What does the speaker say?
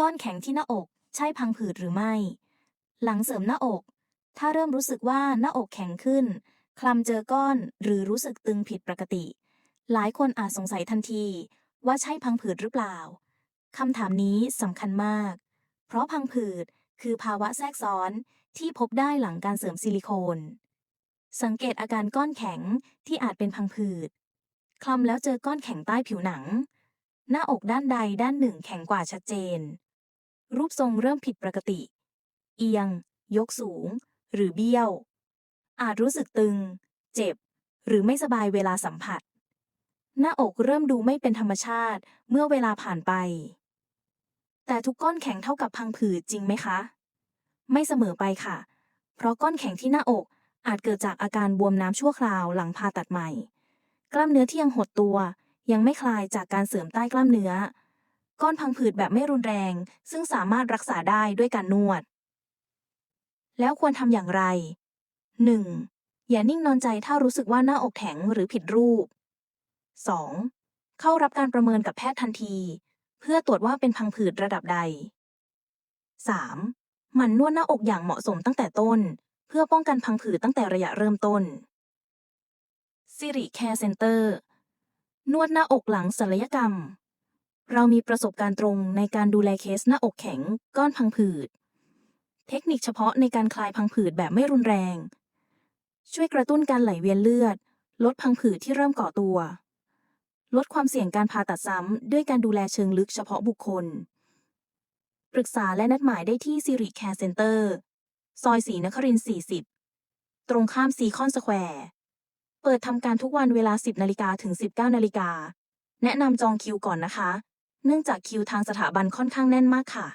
ก้อนแข็งที่หน้าอก ใช่พังผืดหรือไม่ หลังเสริมหน้าอก ถ้าเริ่มรู้สึกว่าหน้าอกแข็งขึ้น คลำเจอก้อนหรือรู้สึกตึงผิดปกติ หลายคนอาจสงสัยทันที ว่าใช่พังผืดหรือเปล่าคำถามนี้สำคัญมาก เพราะพังผืดคือภาวะแทรกซ้อนที่พบได้หลังการเสริมซิลิโคน สังเกตอาการก้อนแข็งที่อาจเป็นพังผืด คลำแล้วเจอก้อนแข็งใต้ผิวหนัง หน้าอกด้านใดด้านหนึ่งแข็งกว่าชัดเจน รูปทรงเริ่มผิดปกติ เอียง ยกสูง หรือเบี้ยว อาจรู้สึกตึง เจ็บ หรือไม่สบายเวลาสัมผัส หน้าอกเริ่มดูไม่เป็นธรรมชาติเมื่อเวลาผ่านไป แต่ทุกก้อนแข็งเท่ากับพังผืดจริงไหมคะ ไม่เสมอไปค่ะ เพราะก้อนแข็งที่หน้าอกอาจเกิดจากอาการบวมน้ำชั่วคราวหลังผ่าตัดใหม่ กล้ามเนื้อที่ยังหดตัว ยังไม่คลายจากการเสริมใต้กล้ามเนื้อ ก้อนพังผืดแบบไม่รุนแรง ซึ่งสามารถรักษาได้ด้วยการนวด แล้วควรทำอย่างไร 1. อย่านิ่งนอนใจถ้ารู้สึกว่าหน้าอกแข็งหรือผิดรูป 2. เข้ารับการประเมินกับแพทย์ทันที เพื่อตรวจว่าเป็นพังผืดระดับใด 3. หมั่นนวดหน้าอกอย่างเหมาะสมตั้งแต่ต้น เพื่อป้องกันพังผืดตั้งแต่ระยะเริ่มต้นสิริแคร์เซ็นเตอร์นวดหน้าอกหลังศัลยกรรม เรามีประสบการณ์ตรงในการดูแลเคสหน้าอกแข็ง ก้อนพังผืด เทคนิคเฉพาะในการคลายพังผืดแบบไม่รุนแรง ช่วยกระตุ้นการไหลเวียนเลือด ลดพังผืดที่เริ่มก่อตัว ลดความเสี่ยงการผ่าตัดซ้ำ ด้วยการดูแลเชิงลึกเฉพาะบุคคล ปรึกษาและนัดหมายได้ที่สิริแคร์เซ็นเตอร์ซอยสีนครินทร์40 ตรงข้ามซีคอนสแควร์เปิดทำการทุกวันเวลา 10นาฬิกาถึง 19นาฬิกาแนะนำจองคิวก่อนนะคะ เนื่องจากคิวทางสถาบันค่อนข้างแน่นมากค่ะ